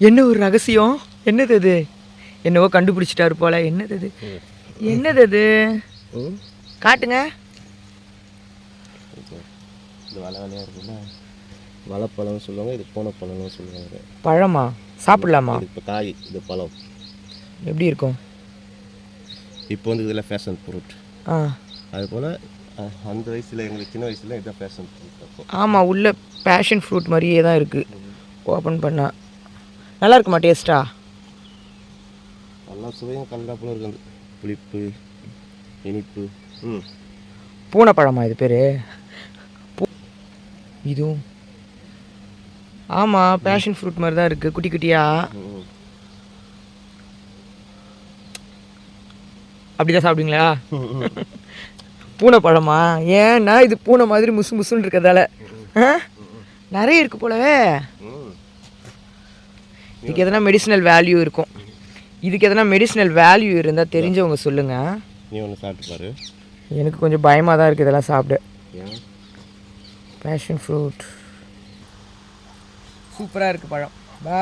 என்ன ஒரு ரகசியம்? என்னது அது என்னவோ கண்டுபிடிச்சிட்டாரு போல. என்னது அது என்னது அது காட்டுங்க. இது வலை வலையாக இருக்குல்ல வலைப்பழம்னு சொல்லுவாங்க இது பூனைப்பழம்னு சொல்லுவாங்க. பழமா? சாப்பிடலாமா? இப்போ காய் இது பழம். எப்படி இருக்கும்? இப்போ வந்து இதில் ஃபேஷன் ஃப்ரூட் ஆ. அதுபோல் அந்த வயசில் எங்களுக்கு சின்ன வயசில் இதுதான் ஃபேஷன் ஃப்ரூட் ஆமாம் உள்ள பேஷன் ஃப்ரூட் மாதிரியே தான் இருக்குது ஓப்பன் பண்ணா. நல்லா இருக்குமா டேஸ்ட்டா? நல்லா சுவையும் கலந்தாப்புல இருக்குது புளிப்பு இனிப்பு. ம். பூனைப்பழமா இது பேர்? இதுவும்? ஆமாம் பேஷன் ஃப்ரூட் மாதிரி தான் இருக்குது குட்டி குட்டியா? ம். அப்படி தான் சாப்பிடுவீங்களா பூனைப்பழமா? ஏன்னா இது பூனை மாதிரி முசு முசுன்னு இருக்கிறதால? நிறைய இருக்கு போலவே. இதுக்கு எதனா மெடிசினல் வேல்யூ இருக்கும். இதுக்கு எதனா மெடிசினல் வேல்யூ இருந்தால் தெரிஞ்சவங்க சொல்லுங்கள் நீ ஒன்று சாப்பிட்டு பாரு. எனக்கு கொஞ்சம் பயமாக தான் இருக்குது இதெல்லாம் சாப்பிட. பேஷன் ஃப்ரூட் சூப்பராக இருக்குது பழம். பா